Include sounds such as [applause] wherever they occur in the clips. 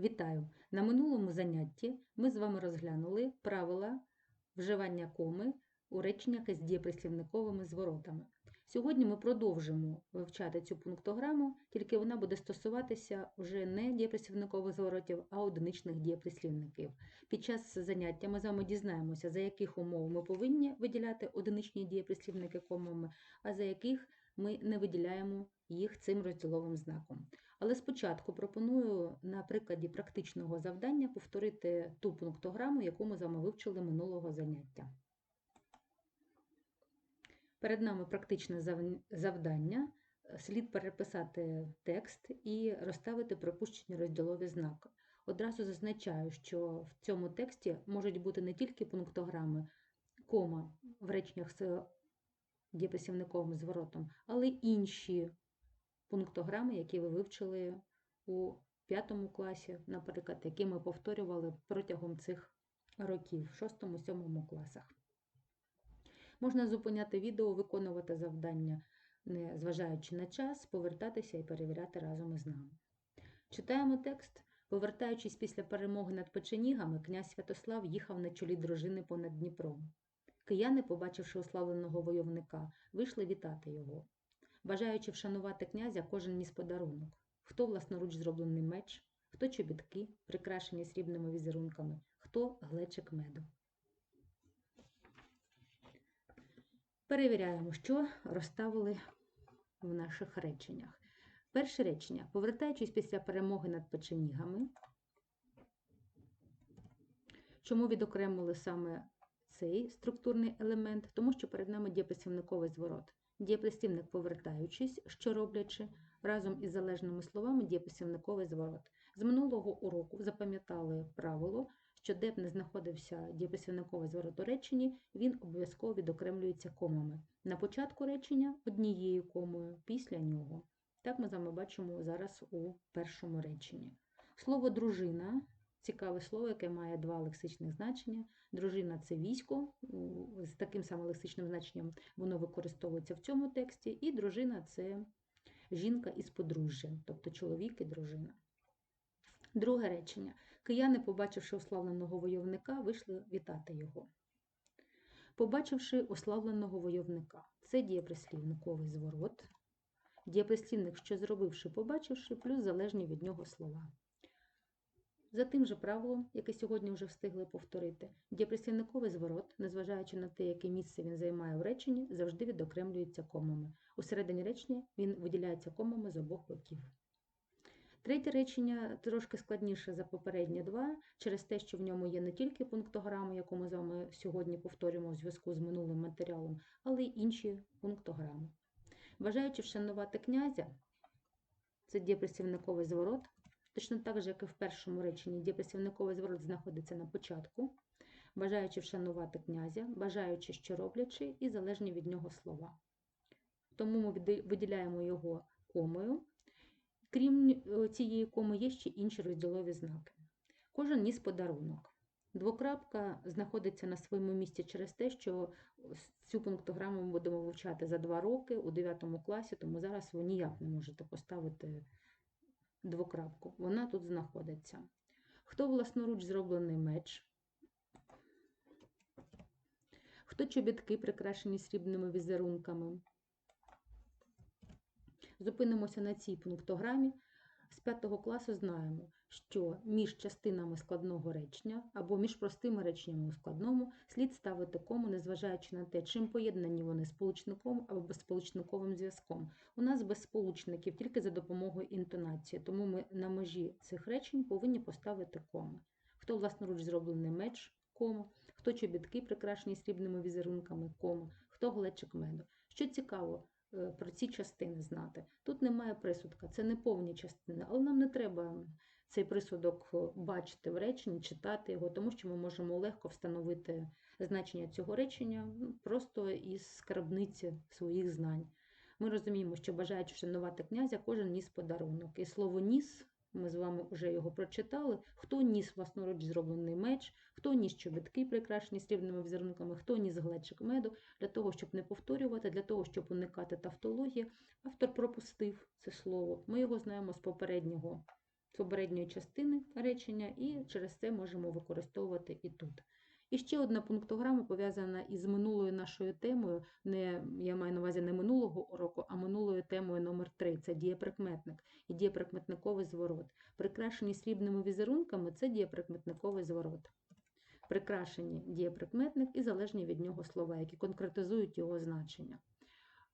Вітаю! На минулому занятті ми з вами розглянули правила вживання коми у реченнях із дієприслівниковими зворотами. Сьогодні ми продовжимо вивчати цю пунктограму, тільки вона буде стосуватися вже не дієприслівникових зворотів, а одиничних дієприслівників. Під час заняття ми з вами дізнаємося, за яких умов ми повинні виділяти одиничні дієприслівники комами, а за яких ми не виділяємо їх цим розділовим знаком. Але спочатку пропоную на прикладі практичного завдання повторити ту пунктограму, яку ми з вами вивчили минулого заняття. Перед нами практичне завдання. Слід переписати текст і розставити пропущені розділові знаки. Одразу зазначаю, що в цьому тексті можуть бути не тільки пунктограми, кома в реченнях з дієприсівниковим зворотом, але й інші пунктограми, які ви вивчили у п'ятому класі, наприклад, які ми повторювали протягом цих років, в шостому-сьомому класах. Можна зупиняти відео, виконувати завдання, не зважаючи на час, повертатися і перевіряти разом із нами. Читаємо текст. Повертаючись після перемоги над печенігами, князь Святослав їхав на чолі дружини понад Дніпром. Кияни, побачивши уславленого войовника, вийшли вітати його. Бажаючи вшанувати князя, кожен ніс подарунок. Хто власноруч зроблений меч, хто чобітки, прикрашені срібними візерунками, хто глечик меду. Перевіряємо, що розставили в наших реченнях. Перше речення. Повертаючись після перемоги над печенігами. Чому відокремили саме цей структурний елемент? Тому що перед нами дієприслівниковий зворот. Дієприслівник повертаючись, що роблячи, разом із залежними словами дієприслівниковий зворот. З минулого уроку запам'ятали правило, що де б не знаходився дієприслівниковий зворот у реченні, він обов'язково відокремлюється комами. На початку речення однією комою, після нього. Так ми з вами бачимо зараз у першому реченні. Слово дружина цікаве слово, яке має два лексичних значення. Дружина це військо, з таким самим лексичним значенням воно використовується в цьому тексті, і дружина це жінка із подружжям, тобто чоловік і дружина. Друге речення. Кияни, побачивши ославленого войовника, вийшли вітати його. Побачивши ославленого войовника, це дієприслівниковий зворот. Дієприслівник, що зробивши, побачивши, плюс залежні від нього слова. За тим же правилом, яке сьогодні вже встигли повторити, дієприслівниковий зворот, незважаючи на те, яке місце він займає в реченні, завжди відокремлюється комами. У середині речення він виділяється комами з обох боків. Третє речення трошки складніше за попередні два, через те, що в ньому є не тільки пунктограми, яку ми з вами сьогодні повторюємо в зв'язку з минулим матеріалом, але й інші пунктограми. Бажаючи вшанувати князя, це дієприслівниковий зворот, точно так же, як і в першому реченні, дієприслівниковий зворот знаходиться на початку, бажаючи вшанувати князя, бажаючи, що роблячи, і залежні від нього слова. Тому ми виділяємо його комою. Крім е, цієї коми, є ще інші розділові знаки. Кожен ніс подарунок. Двокрапка знаходиться на своєму місці через те, що цю пунктограму ми будемо вивчати за два роки у 9 класі, тому зараз ви ніяк не можете поставити двокрапку. Вона тут знаходиться. Хто власноруч зроблений меч? Хто чобітки прикрашені срібними візерунками? Зупинимося на цій пунктограмі. З 5 класу знаємо, що між частинами складного речення або між простими реченнями у складному слід ставити кому, незважаючи на те, чим поєднані вони сполучником або безсполучниковим зв'язком. У нас без сполучників тільки за допомогою інтонації, тому ми на межі цих речень повинні поставити коми. Хто власноруч зроблений меч, кома, хто чобітки прикрашені срібними візерунками, кома, хто глечик меду. Що цікаво, е, про ці частини знати. Тут немає присудка, це не повні частини, але нам не треба цей присудок е, бачити в реченні, читати його, тому що ми можемо легко встановити значення цього речення ну, просто із скарбниці своїх знань. Ми розуміємо, що бажаючи вшанувати князя, кожен ніс подарунок. І слово ніс, ми з вами вже його прочитали. Хто ніс власноруч зроблений меч, хто ніс чобітки, прикрашені срібними візерунками, хто ніс глечик меду. Для того, щоб не повторювати, для того, щоб уникати тавтології, автор пропустив це слово. Ми його знаємо з попереднього попередньої частини речення, і через це можемо використовувати і тут. І ще одна пунктограма пов'язана із минулою нашою темою. Не, я маю на увазі не минулого уроку, а минулою темою номер 3 це дієприкметник і дієприкметниковий зворот. Прикрашені срібними візерунками це дієприкметниковий зворот. Прикрашені дієприкметник і залежні від нього слова, які конкретизують його значення.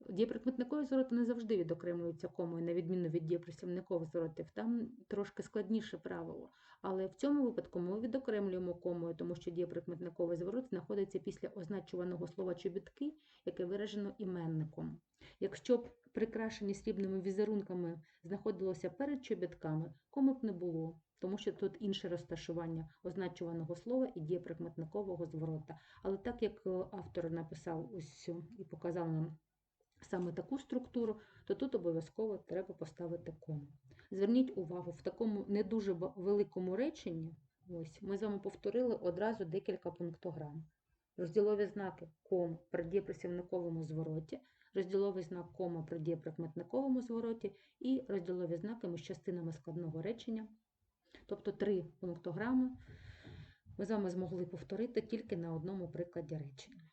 Дієприкметникові звороти не завжди відокремлюються комою, на відміну від дієприслівникових зворотів. Там трошки складніше правило. Але в цьому випадку ми відокремлюємо комою, тому що дієприкметниковий зворот знаходиться після означуваного слова чобітки, яке виражено іменником. Якщо б прикрашені срібними візерунками знаходилося перед чобітками, коми б не було, тому що тут інше розташування означуваного слова і дієприкметникового зворота. Але так як е, автор написав ось і показав нам саме таку структуру, то тут обов'язково треба поставити кому. Зверніть увагу, в такому не дуже великому реченні, ось ми з вами повторили одразу декілька пунктограм. Розділові знаки ком при дієприсівниковому звороті, розділовий знак кома при дієприкметниковому звороті і розділові знаки між частинами складного речення. Тобто три пунктограми ми з вами змогли повторити тільки на одному прикладі речення.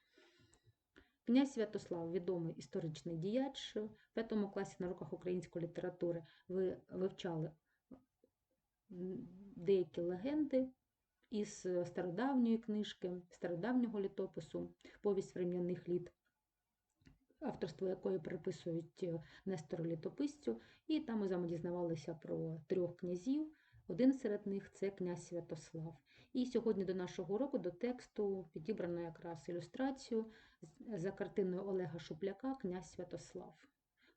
Князь Святослав, відомий історичний діяч, в п'ятому класі на руках української літератури ви вивчали деякі легенди із стародавньої книжки, стародавнього літопису, повість врем'яних літ, авторство якої приписують е, Нестору Літописцю. І там ми з вами дізнавалися про трьох князів. Один серед них це князь Святослав. І сьогодні до нашого уроку до тексту підібрано якраз ілюстрацію за картиною Олега Шупляка Князь Святослав.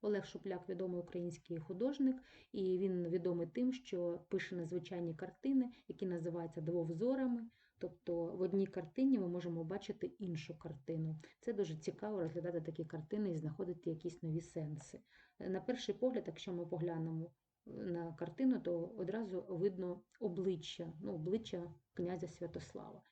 Олег Шупляк відомий український художник, і він відомий тим, що пише надзвичайні картини, які називаються двовзорами. Тобто в одній картині ми можемо бачити іншу картину. Це дуже цікаво розглядати такі картини і знаходити якісь нові сенси. На перший погляд, якщо ми поглянемо на картину, то одразу видно обличчя, ну, обличчя князя Святослава,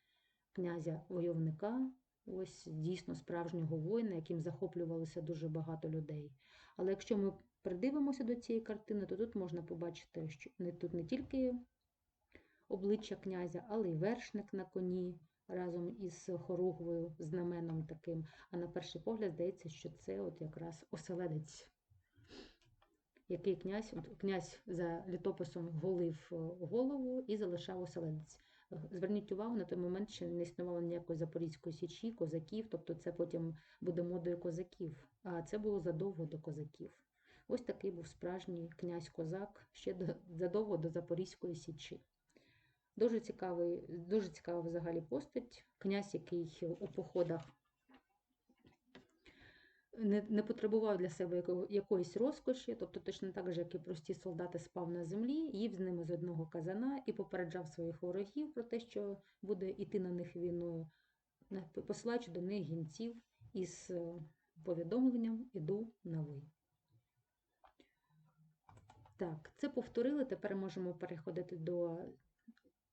князя войовника, ось дійсно справжнього воїна, яким захоплювалося дуже багато людей. Але якщо ми придивимося до цієї картини, то тут можна побачити, що тут не тільки обличчя князя, але й вершник на коні разом із хоругвою, знаменом таким. А на перший погляд здається, що це от якраз оселедець, який князь, князь за літописом голив е, голову і залишав оселедець. Е, Зверніть увагу, на той момент ще не існувало ніякої Запорізької січі, козаків, тобто це потім буде модою козаків, а це було задовго до козаків. Ось такий був справжній князь-козак ще до, задовго до Запорізької січі. Дуже цікавий, дуже цікава взагалі постать, князь, який у походах не, не потребував для себе яко- якоїсь розкоші, тобто точно так же, як і прості солдати спав на землі, їв з ними з одного казана і попереджав своїх ворогів про те, що буде йти на них війною, посилаючи до них гінців із е, повідомленням Іду на ви. Так, це повторили. Тепер можемо переходити до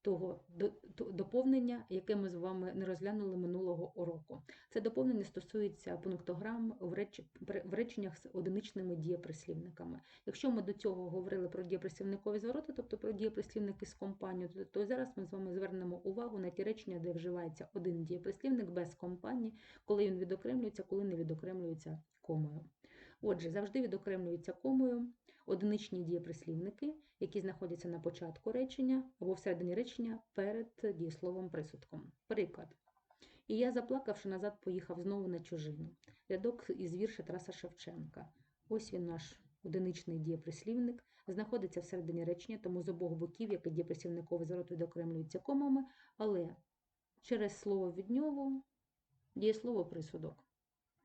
того до- доповнення, яке ми з вами не розглянули минулого уроку. Це доповнення стосується пунктограм в, реч... в реченнях з одиничними дієприслівниками. Якщо ми до цього говорили про дієприслівникові звороти, тобто про дієприслівники з компанією, то зараз ми з вами звернемо увагу на ті речення, де вживається один дієприслівник без компанії, коли він відокремлюється, коли не відокремлюється комою. Отже, завжди відокремлюється комою одиничні дієприслівники, які знаходяться на початку речення або всередині речення перед дієсловом присудком. Приклад. І я, заплакавши назад, поїхав знову на чужину. Рядок із вірша Тараса Шевченка. Ось він наш одиничний дієприслівник, знаходиться всередині речення, тому з обох боків, як і дієприслівниковий зворот відокремлюється комами, але через слово від нього дієслово присудок.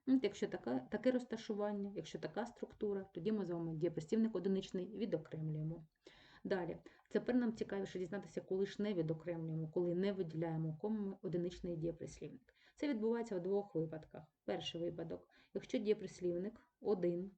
От Якщо така, таке розташування, якщо така структура, тоді ми з вами дієприслівник одиничний відокремлюємо. Далі, тепер нам цікавіше дізнатися, коли ж не відокремлюємо, коли не виділяємо комами одиничний дієприслівник. Це відбувається у двох випадках. Перший випадок, якщо дієприслівник один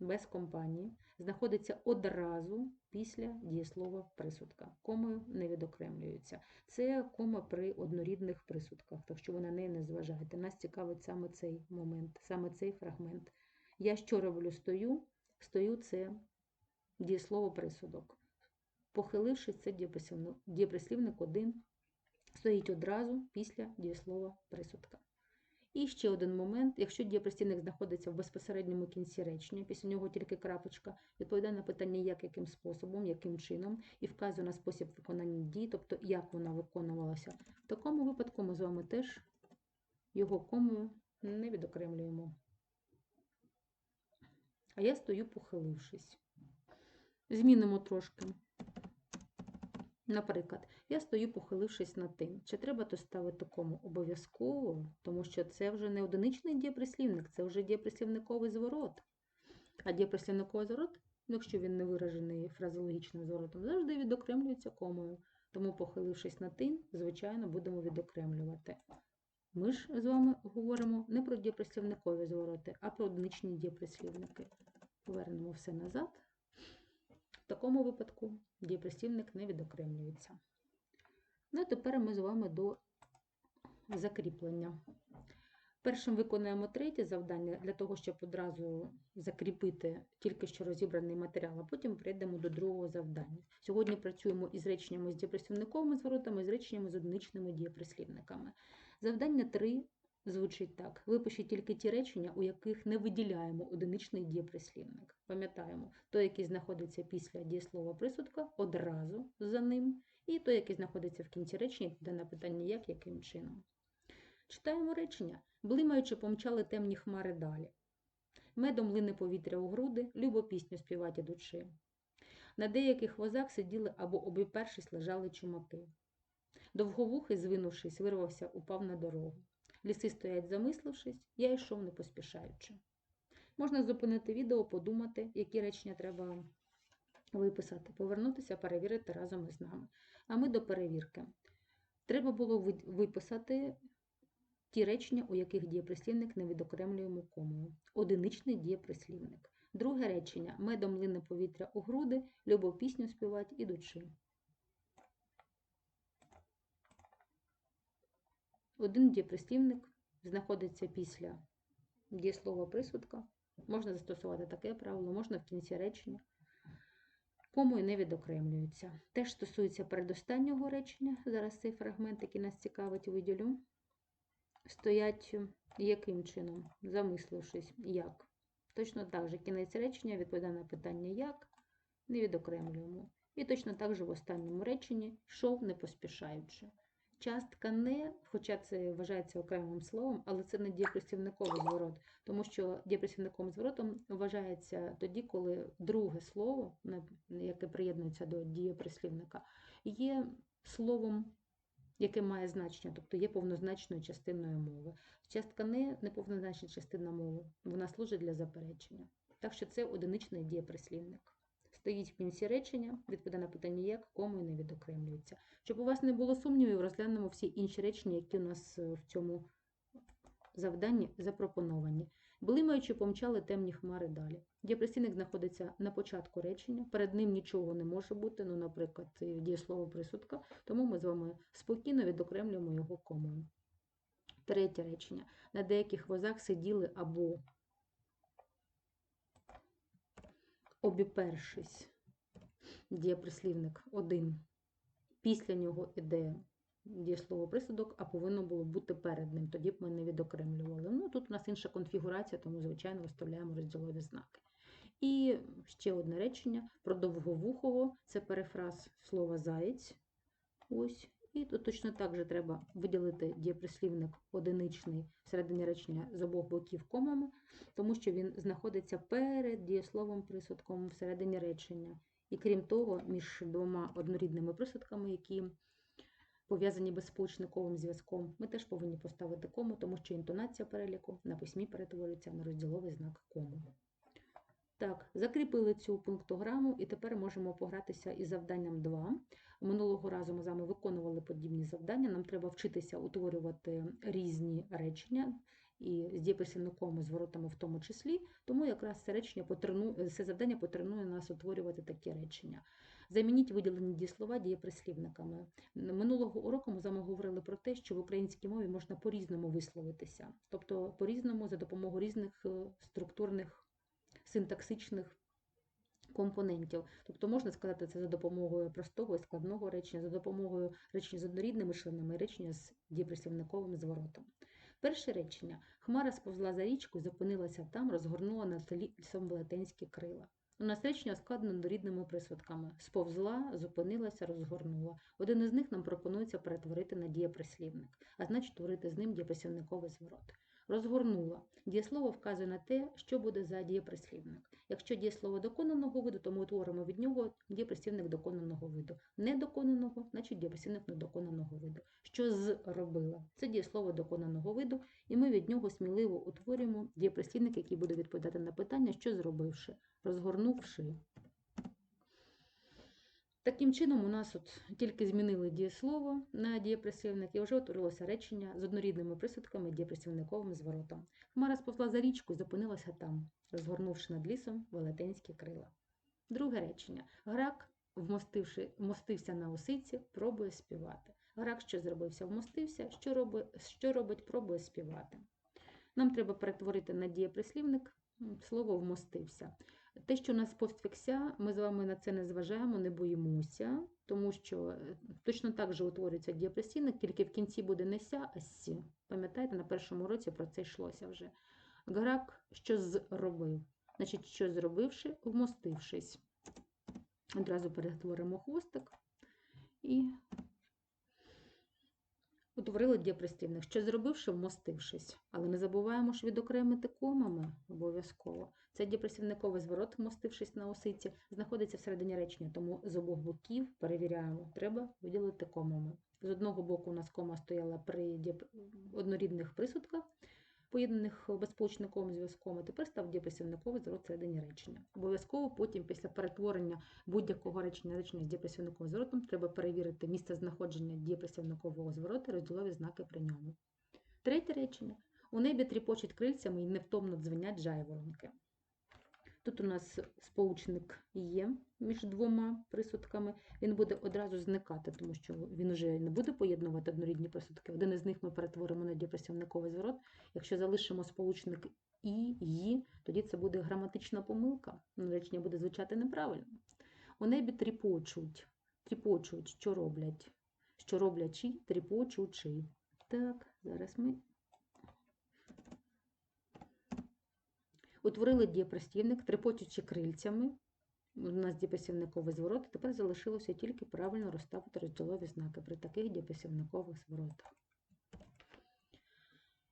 без компанії знаходиться одразу після дієслова присудка. Комою не відокремлюється. Це кома при однорідних присудках, так що ви на неї не зважаєте. Нас цікавить саме цей момент, саме цей фрагмент. Я що роблю? Стою. Стою це дієслово присудок. Похилившись, це дієприслівник один стоїть одразу після дієслова присудка. І ще один момент: якщо дієприслівник знаходиться в безпосередньому кінці речення, після нього тільки крапочка, відповідає на питання, як, яким способом, яким чином, і вказує на спосіб виконання дії, тобто як вона виконувалася. В такому випадку ми з вами теж його комою не відокремлюємо. А я стою, похилившись. Змінимо трошки. Наприклад, я стою, похилившись над тим. Чи треба то ставити кому? Обов'язково, тому що це вже не одиничний дієприслівник, це вже дієприслівниковий зворот. А дієприслівниковий зворот, якщо він не виражений фразеологічним зворотом, завжди відокремлюється комою. Тому, похилившись над тим, звичайно, будемо відокремлювати. Ми ж з вами говоримо не про дієприслівникові звороти, а про одиничні дієприслівники. Повернемо все назад. Такому випадку дієприслівник не відокремлюється. Ну, а тепер ми з вами до закріплення. Першим виконуємо третє завдання для того, щоб одразу закріпити тільки що розібраний матеріал, а потім перейдемо до другого завдання. Сьогодні працюємо із реченнями з дієприслівниковими зворотами, з реченнями з одиничними дієприслівниками. Завдання 3 звучить так: випишіть тільки ті речення, у яких не виділяємо одиничний дієприслівник. Пам'ятаємо, той, який знаходиться після дієслова присудка, одразу за ним, і той, який знаходиться в кінці речення, де на питання як, яким чином. Читаємо речення. Блимаючи, помчали темні хмари далі. Медом лине повітря у груди, любо пісню співати душі. На деяких возах сиділи або обіпершись лежали чумаки. Довговухий, звинувшись, вирвався, упав на дорогу. Ліси стоять, замислившись, я йшов не поспішаючи. Можна зупинити відео, подумати, які речення треба виписати, повернутися, перевірити разом із нами. А ми до перевірки. Треба було виписати ті речення, у яких дієприслівник не відокремлюємо комою. Одиничний дієприслівник. Друге речення медом лине повітря у груди, любов пісню співать ідучи. Один дієприслівник знаходиться після дієслова присудка. Можна застосувати таке правило, можна в кінці речення. Комою не відокремлюються. Теж стосується передостаннього речення. Зараз цей фрагмент, який нас цікавить, виділю. Стоять яким чином, замислившись, як. Точно так же кінець речення відповідає на питання як, не відокремлюємо. І точно так же в останньому реченні йшов не поспішаючи. Частка не, хоча це вважається окремим словом, але це не дієприслівниковий зворот, тому що дієприслівниковим зворотом вважається тоді, коли друге слово, яке приєднується до дієприслівника, є словом, яке має значення, тобто є повнозначною частиною мови. Частка не неповнозначна частина мови, вона служить для заперечення. Так що це одиничний дієприслівник. Стоїть в кінці речення, відповідає на питання як, кому і не відокремлюється. Щоб у вас не було сумнівів, розглянемо всі інші речення, які у нас в цьому завданні запропоновані. Блимаючи, помчали темні хмари далі. Дієприслівник знаходиться на початку речення, перед ним нічого не може бути, ну, наприклад, дієслово присудка, тому ми з вами спокійно відокремлюємо його комою. Третє речення. На деяких возах сиділи або обіпершись, дієприслівник один. Після нього іде дієслово присудок, а повинно було бути перед ним. Тоді б ми не відокремлювали. Ну, Тут у нас інша конфігурація, тому, звичайно, виставляємо розділові знаки. І ще одне речення про довговухого це перефраз слова заєць. Ось. І тут точно так же треба виділити дієприслівник одиничний всередині речення з обох боків комами, тому що він знаходиться перед дієсловом присудком всередині речення. І крім того, між двома однорідними присудками, які пов'язані безсполучниковим зв'язком, ми теж повинні поставити кому, тому що інтонація переліку на письмі перетворюється на розділовий знак кому. Так, закріпили цю пунктограму, і тепер можемо погратися із завданням 2. Минулого разу ми з вами виконували подібні завдання. Нам треба вчитися утворювати різні речення і з дієприслівником і зворотами в тому числі, тому якраз це речення потренує, це завдання потренує нас утворювати такі речення. Замініть виділені дієслова дієприслівниками. Минулого уроку ми з вами говорили про те, що в українській мові можна по-різному висловитися, тобто по-різному за допомогою різних е, структурних синтаксичних компонентів. Тобто можна сказати це за допомогою простого і складного речення, за допомогою речення з однорідними членами, речення з дієприслівниковим зворотом. Перше речення. Хмара сповзла за річку, зупинилася там, розгорнула над лісом велетенські крила. У нас речення складено однорідними присудками. Сповзла, зупинилася, розгорнула. Один із них нам пропонується перетворити на дієприслівник, а значить творити з ним дієприслівниковий зворот. Розгорнула. Дієслово вказує на те, що буде за дієприслівник. Якщо дієслово доконаного виду, то ми утворимо від нього дієприслівник доконаного виду. Недоконаного, значить дієприслівник недоконаного виду. Що зробила? Це дієслово доконаного виду, і ми від нього сміливо утворюємо дієприслівник, який буде відповідати на питання, що зробивши, розгорнувши. Таким чином, у нас от тільки змінили дієслово на дієпресивник і вже утворилося речення з однорідними присудками дієпресивниковим зворотом. Хмара сповзла за річку і зупинилася там, розгорнувши над лісом велетенські крила. Друге речення. Грак, вмостивши, вмостився на осиці, пробує співати. Грак, що зробився, вмостився, що робить, що робить, пробує співати. Нам треба перетворити на дієприслівник слово вмостився. Те, що нас постфікся, ми з вами на це не зважаємо, не боїмося, тому що е, точно так же утворюється дієпресійник, тільки в кінці буде не ся, а сі. Пам'ятаєте, на першому році про це йшлося вже. Грак що зробив? Значить, що зробивши, вмостившись. Одразу перетворимо хвостик і утворили дієприслівник, що зробивши, вмостившись. Але не забуваємо ж відокремити комами обов'язково. Це дієприслівниковий зворот, вмостившись на осиці, знаходиться всередині речення, тому з обох боків перевіряємо, треба виділити комами. З одного боку у нас кома стояла при однорідних присудках, поєднаних безполучниковим зв'язком, а тепер став дієприсівниковий зворот середині речення. Обов'язково потім, після перетворення будь-якого речення речення з дієприслівниковим зворотом, треба перевірити місце знаходження дієприслівникового зворота, розділові знаки при ньому. Третє речення. У небі тріпочуть крильцями і невтомно дзвенять жайворонки. Тут у нас сполучник є між двома присудками, він буде одразу зникати, тому що він вже не буде поєднувати однорідні присудки. Один із них ми перетворимо на дієпресівниковий зворот. Якщо залишимо сполучник і, «ї», тоді це буде граматична помилка, речення буде звучати неправильно. У небі тріпочуть, тріпочуть, що роблять? Що роблячи, тріпочучи. Так, зараз ми Утворили дієприслівник, трепочучи крильцями. У нас дієприслівниковий зворот, тепер залишилося тільки правильно розставити розділові знаки при таких дієприслівникових зворотах.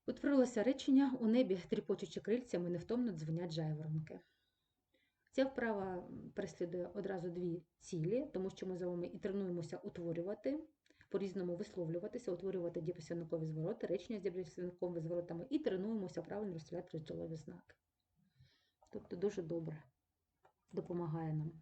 Утворилося речення у небі, тріпочучи крильцями, невтомно дзвонять жайворонки. Ця вправа переслідує одразу дві цілі, тому що ми з вами і тренуємося утворювати, по-різному висловлюватися, утворювати дієприслівникові звороти, речення з дієприслівниковими зворотами і тренуємося правильно розстріляти розділові знаки. Тобто дуже добре допомагає нам.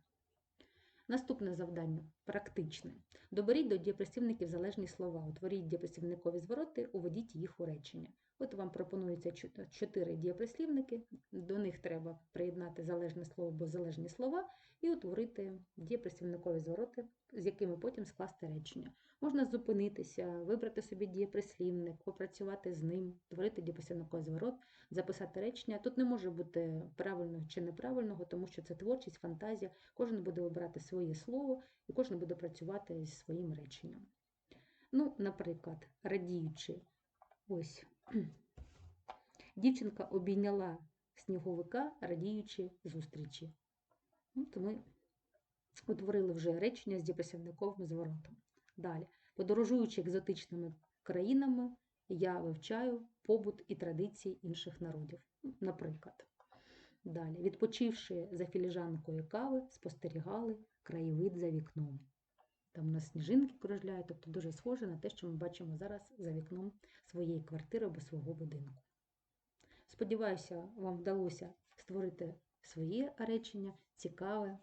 Наступне завдання практичне. Доберіть до дієпресівників залежні слова, утворіть дієпресівникові звороти, уведіть їх у речення. От вам пропонується чотири дієприслівники, до них треба приєднати залежне слово або залежні слова і утворити дієприслівникові звороти, з якими потім скласти речення. Можна зупинитися, вибрати собі дієприслівник, попрацювати з ним, творити дієприслівниковий зворот, записати речення. Тут не може бути правильного чи неправильного, тому що це творчість, фантазія. Кожен буде обирати своє слово і кожен буде працювати зі своїм реченням. Ну, наприклад, радіючи, ось [clears throat] дівчинка обійняла сніговика, радіючи зустрічі. От ми утворили вже речення з діпресівниковим зворотом. Далі, подорожуючи екзотичними країнами, я вивчаю побут і традиції інших народів. Наприклад, далі, відпочивши за філіжанкою кави, спостерігали краєвид за вікном. Там у нас сніжинки кружляють, тобто дуже схоже на те, що ми бачимо зараз за вікном своєї квартири або свого будинку. Сподіваюся, вам вдалося створити своє речення, цікаве,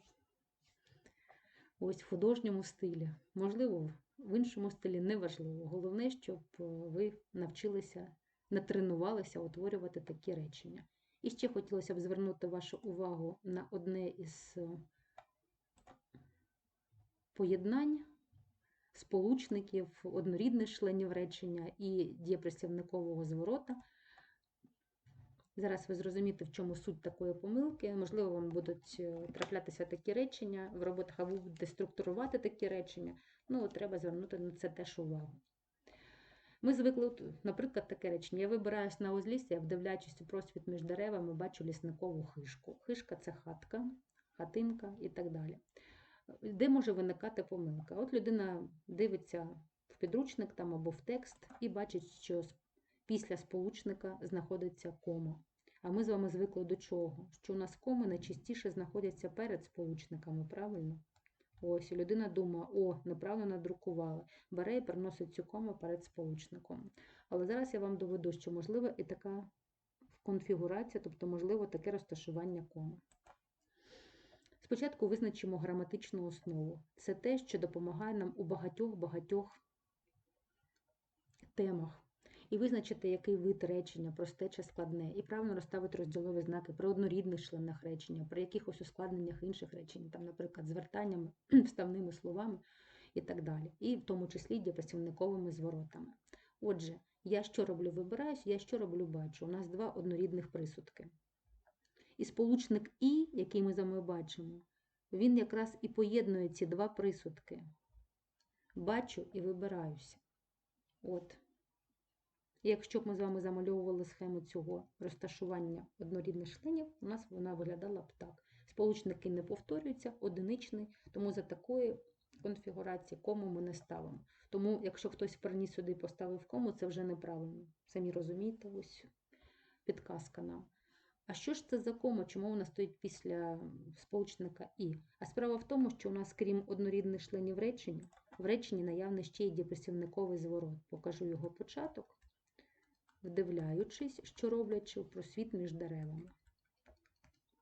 ось в художньому стилі. Можливо, в іншому стилі неважливо. Головне, щоб ви навчилися, натренувалися утворювати такі речення. І ще хотілося б звернути вашу увагу на одне із поєднань сполучників, однорідних членів речення і дієприсівникового зворота. Зараз ви зрозумієте, в чому суть такої помилки. Можливо, вам будуть е, траплятися такі речення в роботах, або будете структурувати такі речення. Ну, треба звернути на це теж увагу. Ми звикли, наприклад, таке речення. Я вибираюсь на узлісся, вдивляючись у просвіт між деревами, бачу лісникову хишку. Хишка це хатка, хатинка і так далі. Де може виникати помилка? От людина дивиться в підручник там або в текст і бачить, що після сполучника знаходиться кома. А ми з вами звикли до чого? Що у нас коми найчастіше знаходяться перед сполучниками, правильно? Ось, людина думає, о, неправильно надрукували. Бере і приносить цю кому перед сполучником. Але зараз я вам доведу, що можлива і така конфігурація, тобто можливо таке розташування коми. Спочатку визначимо граматичну основу. Це те, що допомагає нам у багатьох-багатьох темах. І визначити, який вид речення, просте чи складне, і правильно розставити розділові знаки при однорідних членах речення, при якихось ускладненнях інших речень, там, наприклад, звертаннями, [clears throat] вставними словами і так далі. І в тому числі дієпрацівниковими зворотами. Отже, я що роблю, вибираюсь, я що роблю, бачу. У нас два однорідних присудки. І сполучник І, який ми з вами бачимо, він якраз і поєднує ці два присудки. Бачу і вибираюся. От. Якщо б ми з вами замальовували схему цього розташування однорідних членів, у нас вона виглядала б так. Сполучники не повторюються, одиничний, тому за такої конфігурації кому ми не ставимо. Тому, якщо хтось приніс сюди і поставив кому, це вже неправильно. Самі розумієте, ось підказка нам. А що ж це за кома? Чому вона стоїть після сполучника І? А справа в тому, що у нас, крім однорідних членів речення, в реченні наявний ще й діпресівниковий зворот. Покажу його початок, вдивляючись, що роблячи у просвіт між деревами.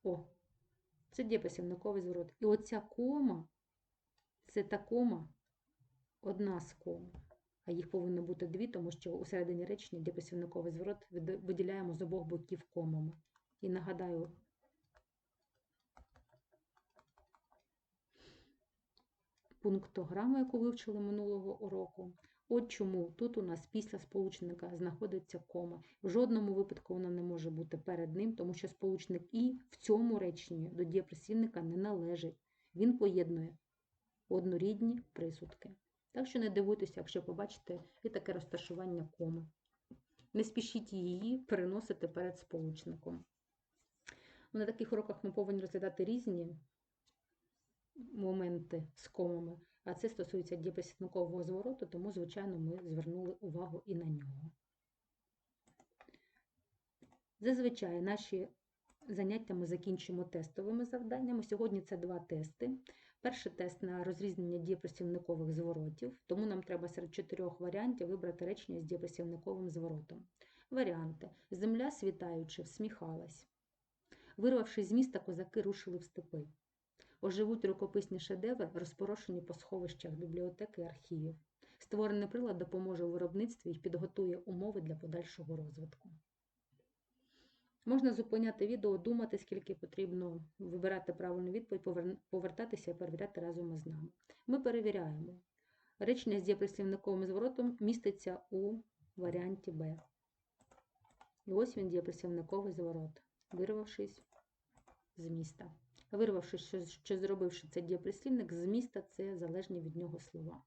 О, це діпресівниковий зворот. І оця кома, це та кома, одна з ком. А їх повинно бути дві, тому що у середині речення діпресівниковий зворот виділяємо з обох боків комами. І нагадаю, пунктограму, яку вивчили минулого уроку. От чому тут у нас після сполучника знаходиться кома. В жодному випадку вона не може бути перед ним, тому що сполучник І в цьому реченні до дієпресівника не належить. Він поєднує однорідні присудки. Так що не дивуйтеся, якщо побачите і таке розташування коми. Не спішіть її переносити перед сполучником. На таких уроках ми повинні розглядати різні моменти з комами, а це стосується дієприсідникового звороту, тому, звичайно, ми звернули увагу і на нього. Зазвичай наші заняття ми закінчимо тестовими завданнями. Сьогодні це два тести. Перший тест на розрізнення дієприсівникових зворотів, тому нам треба серед чотирьох варіантів вибрати речення з дієприсівниковим зворотом. Варіанти: Земля світаючи, всміхалась. Вирвавшись з міста, козаки рушили в степи. Оживуть рукописні шедеври, розпорошені по сховищах бібліотек і архівів. Створений прилад допоможе у виробництві і підготує умови для подальшого розвитку. Можна зупиняти відео, думати, скільки потрібно вибирати правильну відповідь, повертатися і перевіряти разом із нами. Ми перевіряємо. Речення з дієприслівниковим зворотом міститься у варіанті Б. І ось він дієприслівниковий зворот, вирвавшись з міста. Вирвавшись, що, зробивши це дієприслівник, з міста це залежні від нього слова.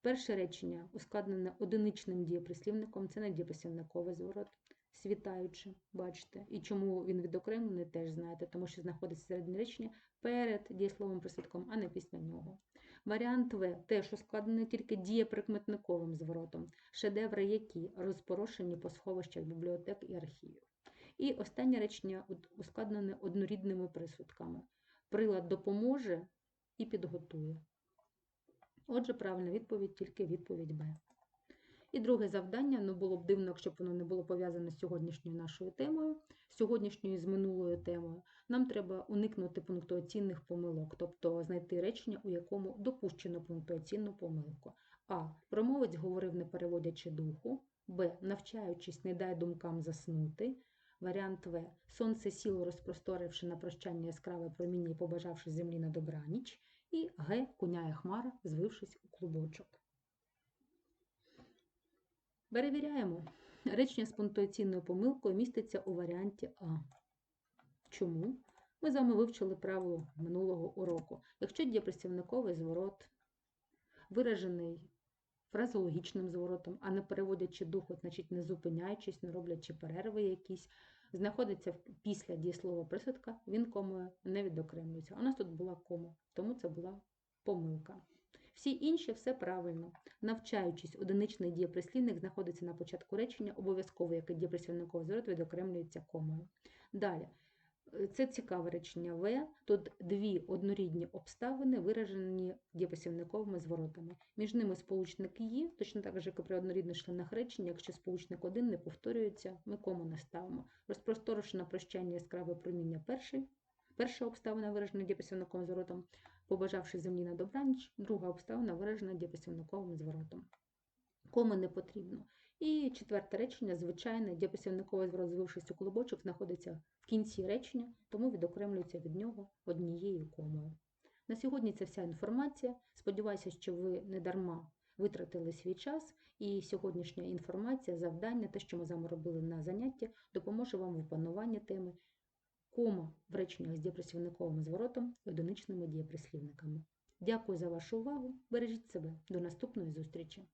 Перше речення, ускладнене одиничним дієприслівником, це не дієприслівниковий зворот світаючи, бачите. І чому він відокремлений, теж знаєте, тому що знаходиться середнє речення перед дієсловом присудком, а не після нього. Варіант В теж ускладнений тільки дієприкметниковим зворотом, шедеври які розпорошені по сховищах бібліотек і архівів. І останнє речення ускладнене однорідними присудками. Прилад допоможе і підготує. Отже, правильна відповідь тільки відповідь Б. І друге завдання, ну було б дивно, якщо б воно не було пов'язане з сьогоднішньою нашою темою, сьогоднішньою з минулою темою. Нам треба уникнути пунктуаційних помилок, тобто знайти речення, у якому допущено пунктуаційну помилку. А. Промовець говорив, не переводячи духу. Б. Навчаючись, не дай думкам заснути. Варіант В. Сонце сіло, розпросторивши на прощання яскраве проміння і побажавши землі на добраніч. І Г. Куняє хмара, звившись у клубочок. Перевіряємо. Речення з пунктуаційною помилкою міститься у варіанті А. Чому? Ми з вами вивчили правило минулого уроку. Якщо дієпрацівниковий зворот виражений фразологічним зворотом, а не переводячи духу, значить не зупиняючись, не роблячи перерви якісь, знаходиться після дієслова присадка, він комою не відокремлюється. У нас тут була кома, тому це була помилка. Всі інші все правильно. Навчаючись, одиничний дієприслівник знаходиться на початку речення, обов'язково, як і дієприслівниковий зворот відокремлюється комою. Далі. Це цікаве речення В. Тут дві однорідні обставини, виражені дієприслівниковими зворотами. Між ними сполучник «є», точно так же, як і при однорідних членах речення, якщо сполучник один не повторюється, ми кому не ставимо. Розпросторивши прощання яскраве проміння перший, перша обставина виражена дієприслівниковим зворотом, побажавши землі на добраніч, друга обставина виражена дієприслівниковим зворотом. Коми не потрібно. І четверте речення, звичайне, дієприслівниковий зворот, звившись у клубочок, знаходиться в кінці речення, тому відокремлюється від нього однією комою. На сьогодні це вся інформація. Сподіваюся, що ви не дарма витратили свій час, і сьогоднішня інформація, завдання, те, що ми з вами робили на занятті, допоможе вам в опануванні теми кома в реченнях з дієприслівниковим зворотом і одиничними дієприслівниками. Дякую за вашу увагу. Бережіть себе. До наступної зустрічі!